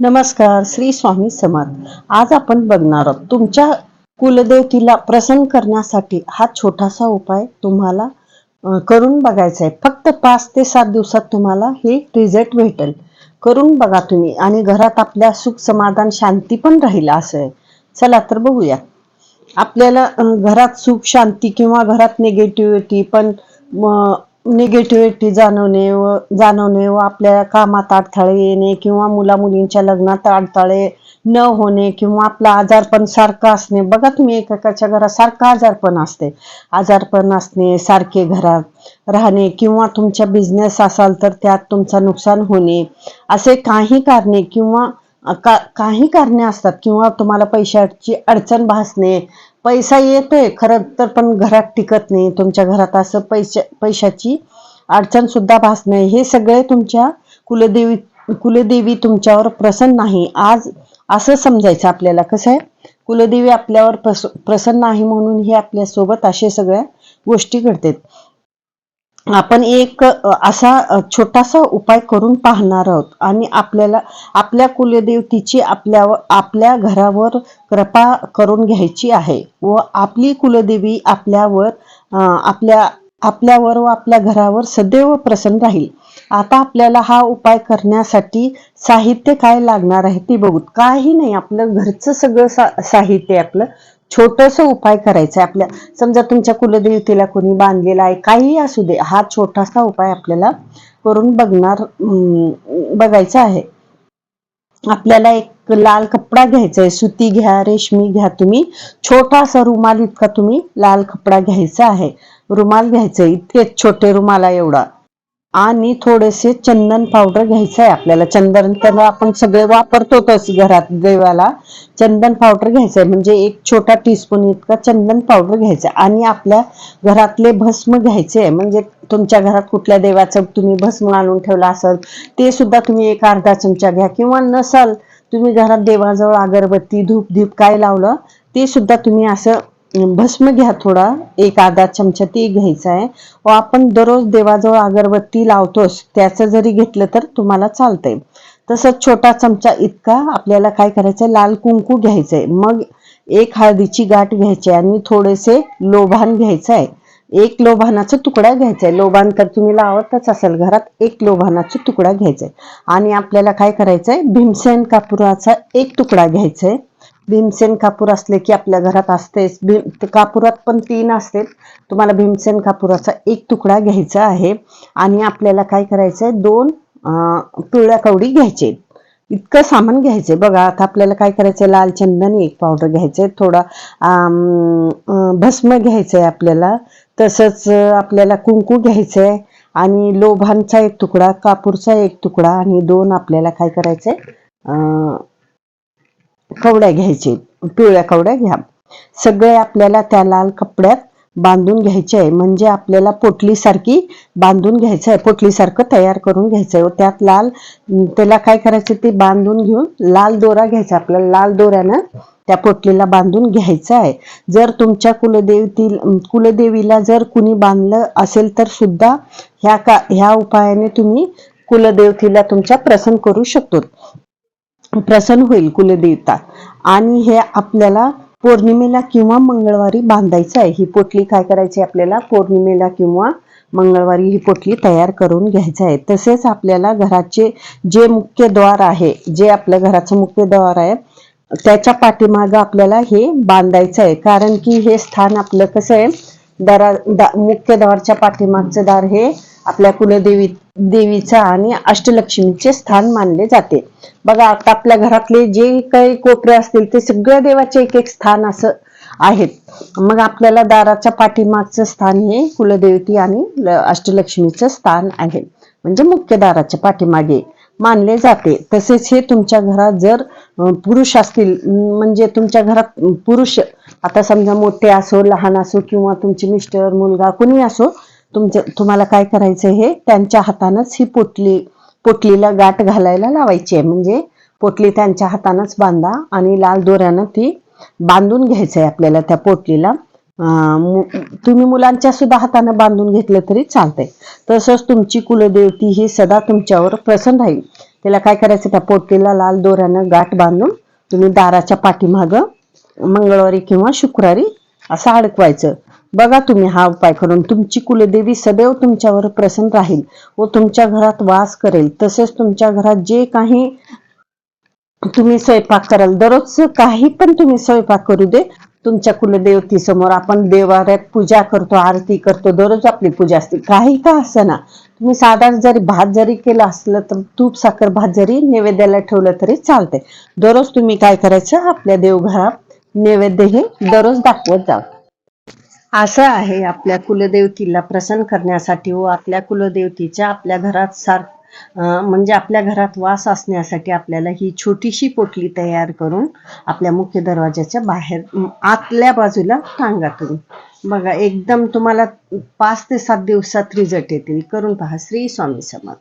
नमस्कार श्री स्वामी समर्थ. आज आपण बघणार आहोत तुमच्या कुलदेवतीला प्रसन्न करण्यासाठी हा छोटासा उपाय तुम्हाला करून बघायचा आहे. फक्त पाच ते सात दिवसात तुम्हाला हे रिझल्ट भेटेल. करून बघा तुम्ही आणि घरात आपल्या सुख समाधान शांती पण राहील असं आहे. चला तर बघूया. आपल्याला घरात सुख शांती किंवा घरात निगेटिव्हिटी पण निगेटिव्हिटी जाणवणे व जाणवणे व आपल्या कामात अडथळे येणे किंवा मुलामुलींच्या लग्नात अडथळे न होणे किंवा आपला आजारपण सारखं असणे. बघा तुम्ही एकेकाच्या घरात सारखं आजारपण असते. आजारपण असणे सारखे घरात राहणे किंवा तुमच्या बिझनेस असाल तर त्यात तुमचं नुकसान होणे. असे काही कारणे किंवा का काही कारणे असतात किंवा तुम्हाला पैशाची अडचण भासणे पैसा येतोय खरं तर पण घरात टिकत नाही. तुमच्या घरात असं पैशा पैशाची अडचण सुद्धा भासणे हे सगळे तुमच्या कुलदेवी कुलदेवी तुमच्यावर प्रसन्न नाही. आज असं समजायचं आपल्याला. कसं आहे? कुलदेवी आपल्यावर प्रस प्रसन्न नाही म्हणून हे आपल्यासोबत असे सगळ्या गोष्टी घडतात. आपण एक असा छोटासा उपाय करून पाहणार आहोत. आणि आपल्याला आपल्या कुलदेवतीची आपल्यावर आपल्या घरावर कृपा करून घ्यायची आहे. व आपली कुलदेवी आपल्यावर आपल्या आपल्यावर व आपल्या घरावर सदैव प्रसन्न राहील. आता आपल्याला हा उपाय करण्यासाठी साहित्य काय लागणार आहे ते बघू काही नाही. आपलं घरचं सगळं सा साहित्य आपलं. छोटस उपाय करायचा आपल्या. समजा तुमच्या कुलदेवतेला कोणी बांधलेला आहे काही असू दे हा छोटासा उपाय आपल्याला करून बघणार बघायचा आहे. आपल्याला एक लाल कपडा घ्यायचा आहे सुती घ्या रेशमी घ्या तुम्ही. छोटासा रुमाल इतका तुम्ही लाल कपडा घ्यायचा आहे. रुमाल घ्यायचा आहे इतकेच छोटे रुमाला एवढा. आणि थोडेसे चंदन पावडर घ्यायचं आहे आपल्याला. चंदन तर आपण सगळे वापरतोच घरात देवाला. चंदन पावडर घ्यायचं आहे म्हणजे एक छोटा टीस्पून इतका चंदन पावडर घ्यायचा आणि आपल्या घरातले भस्म घ्यायचे आहे म्हणजे तुमच्या घरात कुठल्या देवाचं तुम्ही भस्म आणून ठेवलं असेल ते सुद्धा तुम्ही एक अर्धा चमचा घ्या. किंवा नसाल तुम्ही घरात देवाजवळ अगरबत्ती धूप धीप काय लावलं ते सुद्धा तुम्ही असं भस्म घ्या थोडा. एक अर्धा चमचा ती घ्यायचा आहे. व आपण दररोज देवाजवळ अगरबत्ती लावतोच त्याचं जरी घेतलं तर तुम्हाला चालतंय. तसंच छोटा चमचा इतका आपल्याला काय करायचंय? लाल कुंकू घ्यायचंय. मग एक हळदीची गाठ घ्यायची आहे आणि थोडेसे लोभान घ्यायचं आहे. एक लोभानाचा तुकडा घ्यायचा आहे. लोभान तर तुम्ही लावतच असेल घरात एक लोभानाचा तुकडा घ्यायचा आहे. आणि आपल्याला काय करायचंय? भीमसेन कापुराचा एक तुकडा घ्यायचा आहे. भीमसेन कापूर असले की आपल्या घरात असतेच. भीम ते कापुरात पण तीन असते तुम्हाला भीमसेन कापुराचा एक तुकडा घ्यायचा आहे आणि आपल्याला काय करायचं आहे दोन पिवळ्या कवडी घ्यायचे. इतकं सामान घ्यायचंय. बघा आता आपल्याला काय करायचंय? लाल चंदन एक पावडर घ्यायचंय. थोडा भस्म घ्यायचं भस्म घ्यायचंय आपल्याला. तसंच आपल्याला कुंकू घ्यायचंय. आणि लोभांचा एक तुकडा कापूरचा एक तुकडा आणि दोन आपल्याला काय करायचंय? कवड्या घ्यायचे पिवळ्या कवड्या घ्या. सगळे आपल्याला त्या लाल कपड्यात बांधून घ्यायचे आहे. म्हणजे आपल्याला पोटलीसारखी बांधून घ्यायचं आहे. पोटलीसारखं तयार करून घ्यायचं आहे. व त्यात लाल त्याला काय करायचं ते बांधून घेऊन लाल दोरा घ्यायचा. आपल्याला लाल दोऱ्यानं त्या पोटलीला बांधून घ्यायचं आहे. जर तुमच्या कुलदेवती कुलदेवीला जर कुणी बांधलं असेल तर सुद्धा ह्या का ह्या उपायाने तुम्ही कुलदेवतीला तुमच्या प्रसन्न करू शकतो. प्रसन्न होईल कुलदेवता आणि हे आपल्याला पौर्णिमेला किंवा मंगळवारी बांधायचं आहे. ही पोटली काय करायची आपल्याला? पौर्णिमेला किंवा मंगळवारी ही पोटली तयार करून घ्यायचं आहे. तसेच आपल्याला घराचे जे मुख्य द्वार आहे जे आपल्या घराचं मुख्य द्वार आहे त्याच्या पाठीमागं आपल्याला हे बांधायचं आहे. कारण की हे स्थान आपलं कसं आहे? दारा दा मुख्य द्वारच्या पाठीमागचं दार हे आपल्या कुलदेवी देवीचं आणि अष्टलक्ष्मीचे स्थान मानले जाते. बघा आता आपल्या घरातले जे काही कोपरे असतील ते सगळ्या देवाचे एक एक स्थान असं आहेत. मग आपल्याला दाराच्या पाठीमागचं स्थान हे कुलदेवती आणि अष्टलक्ष्मीचं स्थान आहे. म्हणजे मुख्य दाराच्या पाठीमागे मानले जाते. तसेच हे तुमच्या घरात जर पुरुष असतील म्हणजे तुमच्या घरात पुरुष आता समजा मोठे असो लहान असो किंवा तुमचे मिस्टर मुलगा कुणी असो तुमचं तुम्हाला काय करायचं हे त्यांच्या हातानंच ही पोटली पोटलीला गाठ घालायला लावायची आहे. म्हणजे पोटली त्यांच्या हातानंच बांधा आणि लाल दोऱ्यानं ती बांधून घ्यायचं आहे आपल्याला त्या पोटलीला. तुम्ही मुलांच्या सुद्धा हातानं बांधून घेतलं तरी चालतंय. तसंच तुमची कुलदेवती ही सदा तुमच्यावर प्रसन्न राहील. त्याला काय करायचं? त्या पोटलीला लाल दोऱ्यानं गाठ बांधून तुम्ही दाराच्या पाठीमागं मंगळवारी किंवा शुक्रवारी असं अडकवायचं. बघा तुम्ही हा उपाय करून. तुमची कुलदेवी सदैव तुमच्यावर प्रसन्न राहील व तुमच्या घरात वास करेल. तसेच तुमच्या घरात जे काही तुम्ही स्वयंपाक कराल दररोज काही पण तुम्ही स्वयंपाक करू दे तुमच्या कुलदेवती समोर आपण देवाऱ्यात पूजा करतो आरती करतो दररोज आपली पूजा असते. काही का असना. तुम्ही साधारण जरी भात जरी केलं असलं तर तूप साखर भात जरी नैवेद्याला ठेवलं तरी चालतंय. दररोज तुम्ही काय करायचं? आपल्या देवघरात नैवेद्य हे दररोज दाखवत जा. असं आहे आपल्या कुलदेवतीला प्रसन्न करण्यासाठी व आपल्या कुलदेवतीच्या आपल्या घरात सार म्हणजे आपल्या घरात वास असण्यासाठी आपल्याला ही छोटीशी पोटली तयार करून आपल्या मुख्य दरवाजाच्या बाहेर आतल्या बाजूला टांगा तुम्ही. बघा एकदम तुम्हाला पाच ते सात दिवसात रिझल्ट येतील. करून पहा श्री स्वामी समर्थ.